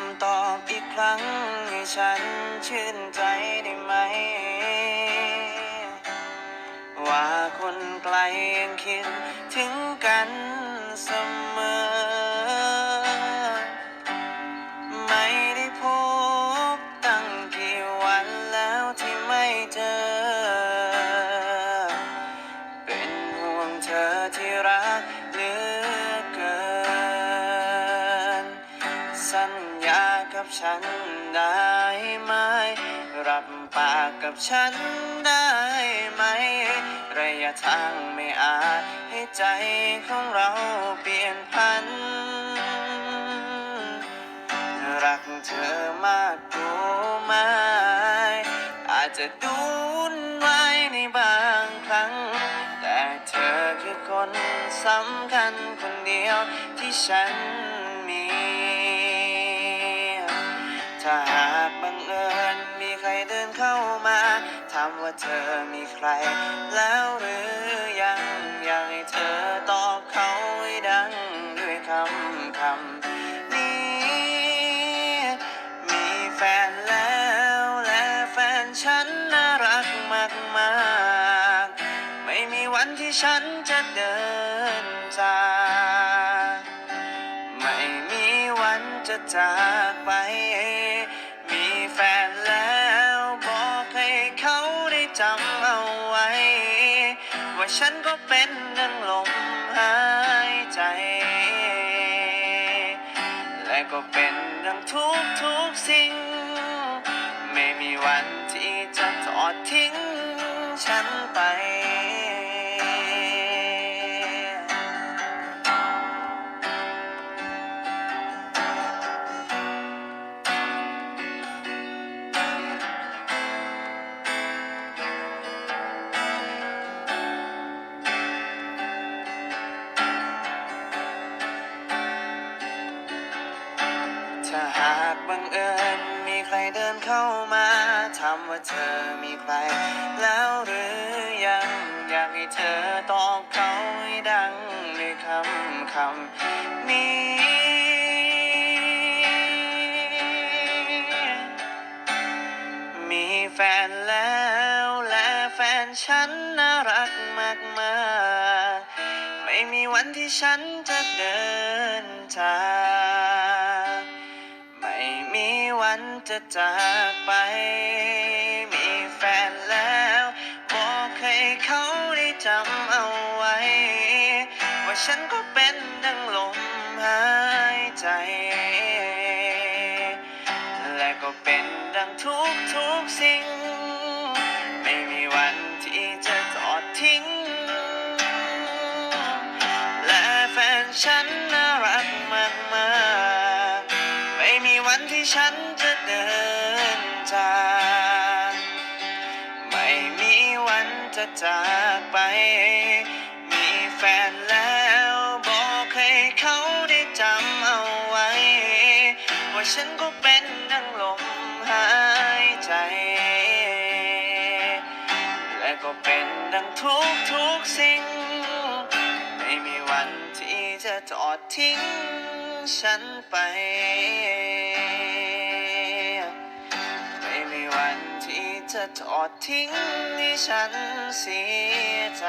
ำตอบอีกครั้ง ให้ฉันชื่นใจได้ไหม ว่าคนไกลยังคิดถึงกันเสมอ ไม่ได้พบตั้งกี่วันแล้วที่ไม่เจอ เป็นห่วงเธอที่รักเหลือเกินสั ญากับฉันได้ไหม รับปากกับฉันได้ไหม ระยะทางไม่อาจให้ใจของเราเปลี่ยนพัน รักเธอมากรู้ไหม อาจจะดูวุ่นวายในบางครั้ง แต่เธอคือคนสำคัญคนเดียวที่ฉัน ถ้าหากบังเอิญมีใครเดินเข้ามา ถามว่าเธอมีใคร แล้วหรือยังอยากให้เธอตอบเขาให้ดังด้วยคำคำนี้ มีแฟนแล้วและแฟนฉันน่ารักมากมากไม่มีวันที่ฉันจะเดินจาก จะจากไป มีแฟนแล้วบอกให้เขาได้จำเอาไว้ ว่าฉันก็เป็นดังลมหายใจ และก็เป็นดังทุกทุกสิ่ง ไม่มีวันที่จะทอดทิ้งฉันไป บังเอิญมีใครเดินเข้ามาถามว่าเธอมีใคร แล้วหรือยังอยากให้เธอตอบเขาให้ดังด้วยคำคำนี้มีแฟนแล้วและแฟนฉันน่ารักมากมาไม่มีวันที่ฉันจะเดินจาก วันจะจากไป มีแฟนแล้วบอกให้เขาได้จำเอาไว้ ว่าฉันก็เป็นดังลมหายใจ และก็เป็นดังทุกทุกๆสิ่ง ไม่มีวันที่จะทอดทิ้ง และแฟนฉัน จะจากไป มีแฟนแล้วบอกให้เขาได้จำเอาไว้ ว่าฉันก็เป็นดังลมหายใจ และก็เป็นดังทุกทุกๆสิ่ง ไม่มีวันที่จะทอดทิ้งฉันไป ที่จะทอดทิ้งให้ฉันเสียใจ